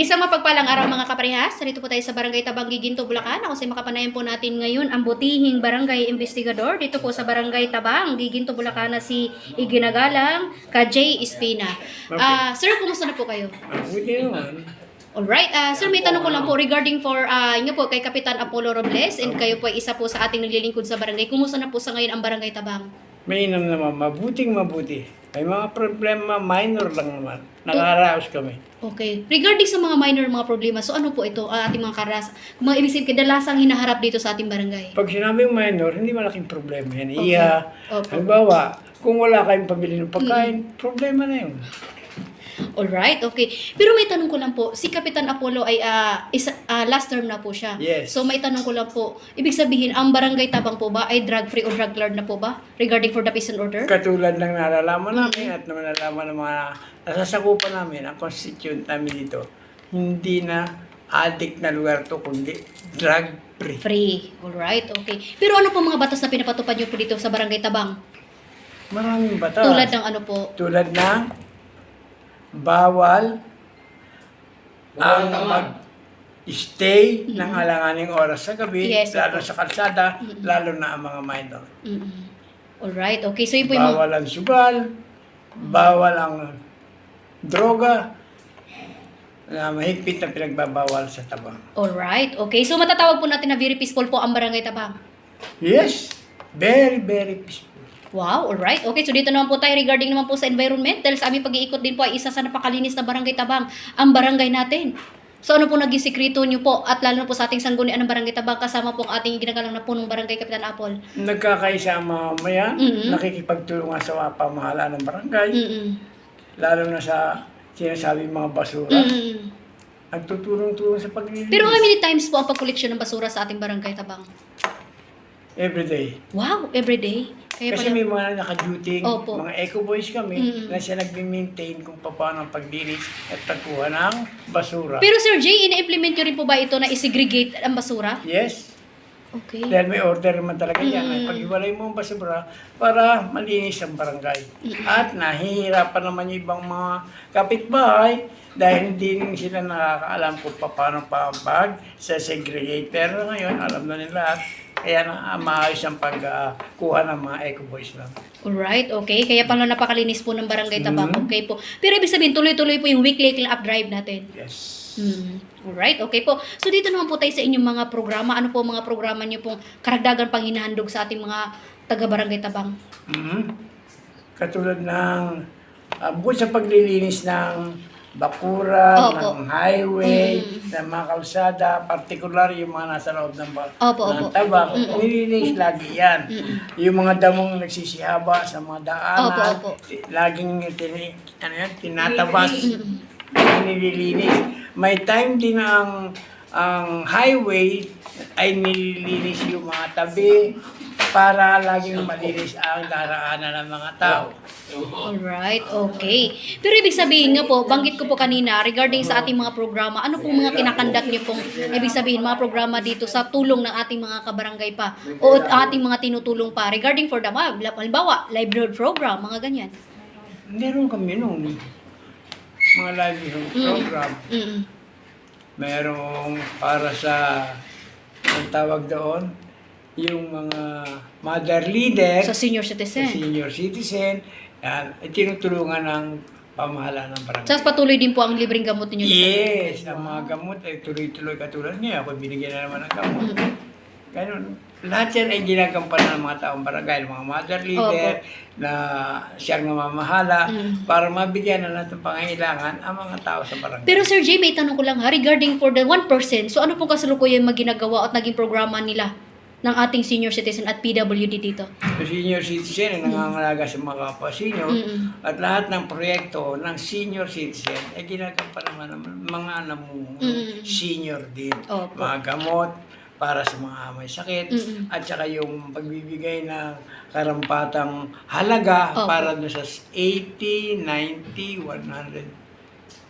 Isang mapagpalang araw mga kaparehas. Narito po tayo sa Barangay Tabang Giginto, Bulacan. Ako si makapanayan po natin ngayon ang butihing barangay investigador dito po sa Barangay Tabang Giginto, Bulacan na si Iginagalang ka J. Espina. Ah, sir, kumusta na po kayo? Mabuti naman. Alright, ah sir, may tanong ko lang po regarding for, ah inyo po, kay Kapitan Apollo Robles and kayo po ay isa po sa ating naglilingkod sa barangay. Kumusta na po sa ngayon ang Barangay Tabang? Mainam naman, mabuting mabuti. May mga problema, minor lang naman. Nakaraos kami. Okay. Regarding sa mga minor mga problema, so ano po ito, ang ating mga karas, mga ibig sabihin, kadalasang hinaharap dito sa ating barangay? Pag sinabing minor, hindi malaking problema yan. Okay. Iya, Opo. halimbawa, kung wala kayong pabili ng pagkain, problema na yun. Alright, okay. Pero may tanong ko lang po, si Kapitan Apollo ay ah, isa, ah, last term na po siya. Yes. So may tanong ko lang po, ibig sabihin, ang barangay tabang po ba ay drug-free o drug lord na po ba? Regarding for the peace and order? Katulad ng nalalaman namin at naman nalalaman ng mga nasasakupan namin, ang constituent namin dito, hindi na addict na lugar to, kundi drug-free. Free. Alright, okay. Pero ano po mga batas na pinapatupad niyo po dito sa barangay tabang? Maraming batas. Tulad ng ano po? Tulad ng bawal ang mag-stay ng alanganing oras sa gabi, Yes, lalo sa kalsada, lalo na ang mga minor. Mm-mm. Alright, okay. So yun po yung. Bawal ang sugal, bawal ang droga, na mahigpit na pinagbabawal sa tabang. Alright, okay. So matatawag po natin na very peaceful po ang barangay tabang. Yes, very, very peaceful. Wow, alright. Okay, so dito naman po tayo regarding naman po sa environmental. Sa aming pag-iikot din po ay isa sa napakalinis na barangay Tabang, ang barangay natin. So ano po naging sikreto niyo po at lalo na po sa ating sanggunian ng barangay Tabang kasama po ang ating ginagalang na punong barangay Kapitan Apple. Nagkakaisa mamayan, Mhm. nakikipagtulungan sa mga pamahalaan ng barangay, Mm-mm. lalo na sa sinasabing mga basura. Mm-mm. Nagtutulong-tulong sa paglilinis. Pero how many times po ang pagkoleksyon ng basura sa ating barangay Tabang? Every day. Wow, every day. Kaya Kasi pala, may mga naka-duty, Opo. mga eco boys kami, Mm. na siya nagme-maintain kung paano ang paglinis at pagkuha ng basura. Pero Sir Jay, ina-implement niyo rin po ba ito na i-segregate ang basura? yes, Okay. dahil may order naman talaga yan. Mm. Ay paghiwalay mo ang basura para malinis ang barangay. At nahihirapan naman yung ibang mga kapitbahay dahil hindi rin sila nakakaalam kung paano pa ang bag sa segregator. Ngayon, alam na nila at kaya na maayos ang pagkuha ng mga eco boys lang. Alright, okay. Kaya pala napakalinis po ng barangay Tabang. Mhm. Okay po. Pero ibig sabihin, tuloy-tuloy po yung weekly clean up drive natin. Yes. Hmm. Alright, okay po. So dito naman po tayo sa inyong mga programa. Ano po mga programa niyo pong karagdagan pang hinahandog sa ating mga taga-barangay Tabang? Mhm. Katulad ng ah, bukod sa paglilinis ng bakura, Opo. ng highway, Mm. ng mga kalsada, particular yung mga nasa loob ng, ba- Opo, ng opo. tabak, Mm-mm. nililinis lagi yan. Yung mga damong nagsisihaba sa mga daanan, Opo, opo. laging tini, ano yan, tinatabas, nililinis. May time din ang ang highway ay nililinis yung mga tabi para laging malinis ang daraanan ng mga tao. Alright, okay. Pero ibig sabihin nga po, banggit ko po kanina regarding sa ating mga programa, ano pong mga kinakandak niyo pong, ibig sabihin, mga programa dito sa tulong ng ating mga kabarangay pa o ating mga tinutulong pa regarding for the mga, halimbawa, livelihood program, mga ganyan. Meron kami nung mga livelihood Mm. program. Mm-mm. Merong para sa, ang tawag doon, yung mga mother leader, Sa senior sa citizen. senior citizen, yan, tinutulungan ng pamahalaan ng barangay. Tapos patuloy din po ang libreng gamot ninyo. Yes, ang mga gamot ay tuloy-tuloy katulad niya. Ako binigyan na naman ng gamot. Mm. Ganun. Lahat yan ay ginagampanan ng mga taong barangay, mga mother leader, na siyang namamahala Mm. para mabigyan na natin pangailangan ang mga tao sa barangay. Pero Sir Jay, may tanong ko lang ha, regarding for the 1%, so ano pong kasalukuyan maginagawa at naging programa nila ng ating senior citizen at PWD dito? Senior citizen ay nangangalaga sa mga kapwa senior Mm-mm. at lahat ng proyekto ng senior citizen ay ginagampanan naman ng mga namumuno Mm. senior din. Opo. Mga gamot para sa mga may sakit Mm-mm. at saka yung pagbibigay ng karampatang halaga Opo. para doon sa 80, 90, 100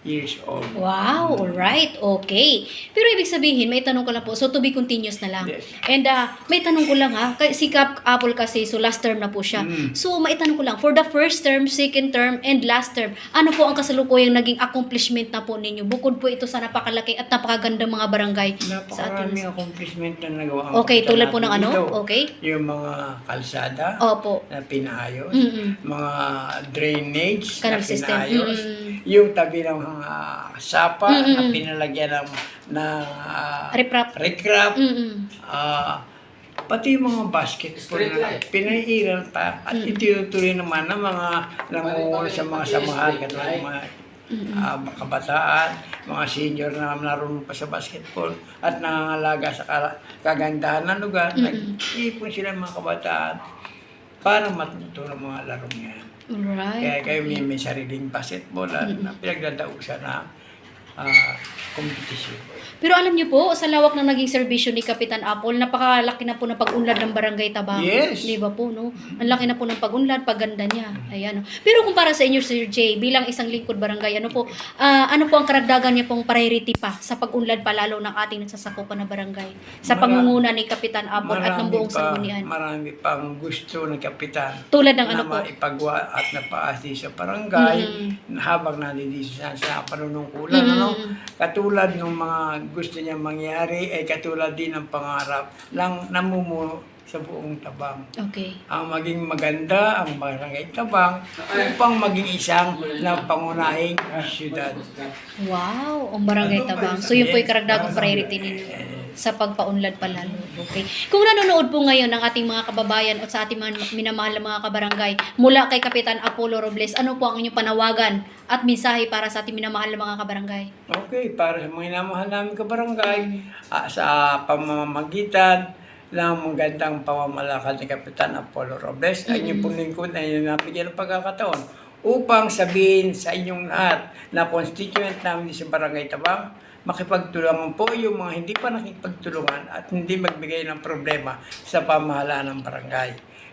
years old. Wow, alright, okay. Pero ibig sabihin, may tanong ko lang po, so to be continuous na lang. Yes. And ah, may tanong ko lang ha, kay- si Cap Apple kasi, so last term na po siya. Mm. So may tanong ko lang, for the first term, second term, and last term, ano po ang kasalukuyang naging accomplishment na po ninyo? Bukod po ito sa napakalaki at napakagandang mga barangay sa ating... Accomplishment na nagawa Okay, tulad po ng ano? dito. Okay. Yung mga kalsada Opo. na pinaayos, Mm-mm. mga drainage Canal na system. pinayos, Mm-mm. Yung tabi ng mga sapa Mm-mm. na pinalagyan ng na uh, Riprap. recrap, Mm-mm. ah, pati yung mga basketball na pinaiiral pa at Mm. itinutuloy naman ng mga namumuno sa mga samahan katulad ng mga ah, kabataan, mga senior na naroon pa sa basketball at nangangalaga sa kala- kagandahan ng lugar. Nag-ipon sila ng mga kabataan para matuto ng mga larong yan. Alright. Kaya kayo may, may sariling basketball at na pinagdadausan na ah, kompetisyon. Pero alam niyo po, sa lawak ng naging serbisyo ni Kapitan Apple, napakalaki na po ng pag-unlad ng Barangay Tabang. Yes. Di ba po, no? Ang laki na po ng pag-unlad, pagganda niya. Ayan. no? Pero kung para sa inyo, Sir Jay, bilang isang lingkod barangay, ano po, ah, ano po ang karagdagan niya pong priority pa sa pag-unlad pa lalo ng ating nasasakupan na barangay? Sa Mara- pangunguna ni Kapitan Apple at ng buong pa, sanggunian. marami pang gusto ng kapitan Tulad ng ano na po? maipagwa at napaasi sa barangay Mm. habang nandito siya sa panunungkulan. Ano? Mm. Katulad ng mga gusto niya mangyari ay katulad din ng pangarap lang namumuno sa buong tabang. Okay. Ang maging maganda ang barangay tabang upang maging isang na pangunahing syudad. Wow, ang barangay tabang. So yun po yung karagdagang priority ninyo sa pagpaunlad pa lalo. Okay. Kung nanonood po ngayon ng ating mga kababayan at sa ating mga minamahal na mga kabarangay mula kay Kapitan Apollo Robles, ano po ang inyong panawagan at mensahe para sa ating minamahal na mga kabarangay? Okay, para sa mga inamahal namin kabarangay, ah, sa pamamagitan ng magandang pamamalakad ni Kapitan Apollo Robles, ay inyong pong lingkod ay nabigyan ng pagkakataon upang sabihin sa inyong lahat na constituent namin sa Barangay Tabang, makipagtulungan po yung mga hindi pa nakipagtulungan at hindi magbigay ng problema sa pamahalaan ng barangay.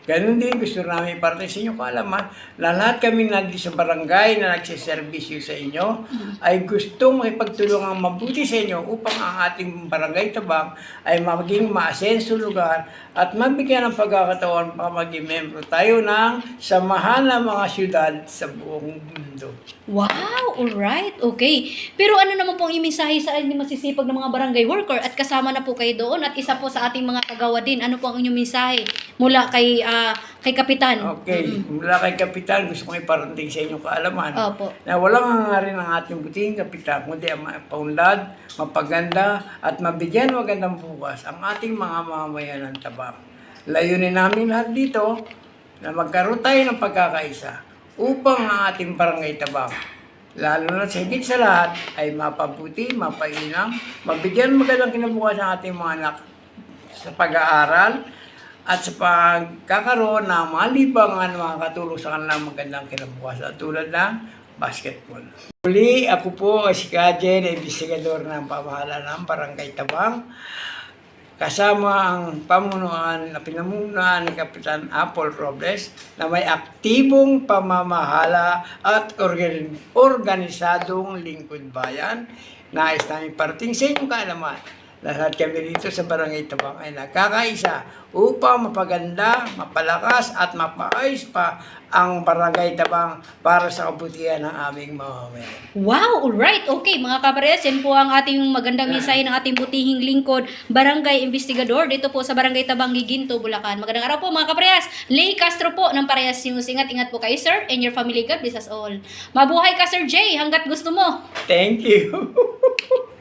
Ganun din gusto namin para sa inyo kaalaman na lahat kami nandito sa barangay na nagsiservisyo sa inyo ay gustong makipagtulungan mabuti sa inyo upang ang ating barangay tabang ay maging maasenso lugar at mabigyan ng pagkakataon para maging membro tayo ng samahan ng mga syudad sa buong mundo. Wow, alright, okay. Pero ano naman pong imisahe sa ating masisipag ng mga barangay worker at kasama na po kayo doon at isa po sa ating mga kagawa din. Ano po ang inyong mensahe mula kay ah, kay Kapitan? Okay, mula kay Kapitan, gusto kong iparating sa inyong kaalaman Opo. na walang hangarin ng ating buting Kapitan, kundi ang mapaunlad, mapaganda, at mabigyan magandang bukas ang ating mga mamamayan ng tabang. Layunin namin lahat dito na magkaroon tayo ng pagkakaisa upang ang ating barangay tabang lalo na sa higit sa lahat ay mapabuti, mapainam, mabigyan magandang kinabukasan ang ating mga anak sa pag-aaral at sa pagkakaroon ng mga libangan makakatulong sa kanilang magandang kinabukasan tulad ng basketball. Muli, ako po si Kajen, investigador ng pamahalaan ng Barangay Tabang. Kasama ang pamunuan na pinamunuan ni Kapitan Apple Robles na may aktibong pamamahala at organ- organisadong lingkod bayan. Nais namin parating sa inyong kaalaman. Lahat kami dito sa Barangay Tabang ay nagkakaisa upang mapaganda, mapalakas at mapaayos pa ang Barangay Tabang para sa kabutihan ng aming mamamayan. Wow, alright. Okay, mga kapares, yan po ang ating magandang mensahe ng ating butihing lingkod, Barangay Investigador, dito po sa Barangay Tabang, Giginto, Bulacan. Magandang araw po mga kaparehas. Lay Castro po ng Parehas News. Ingat-ingat po kayo, sir, and your family. God bless us all. Mabuhay ka, Sir Jay, hanggat gusto mo. Thank you.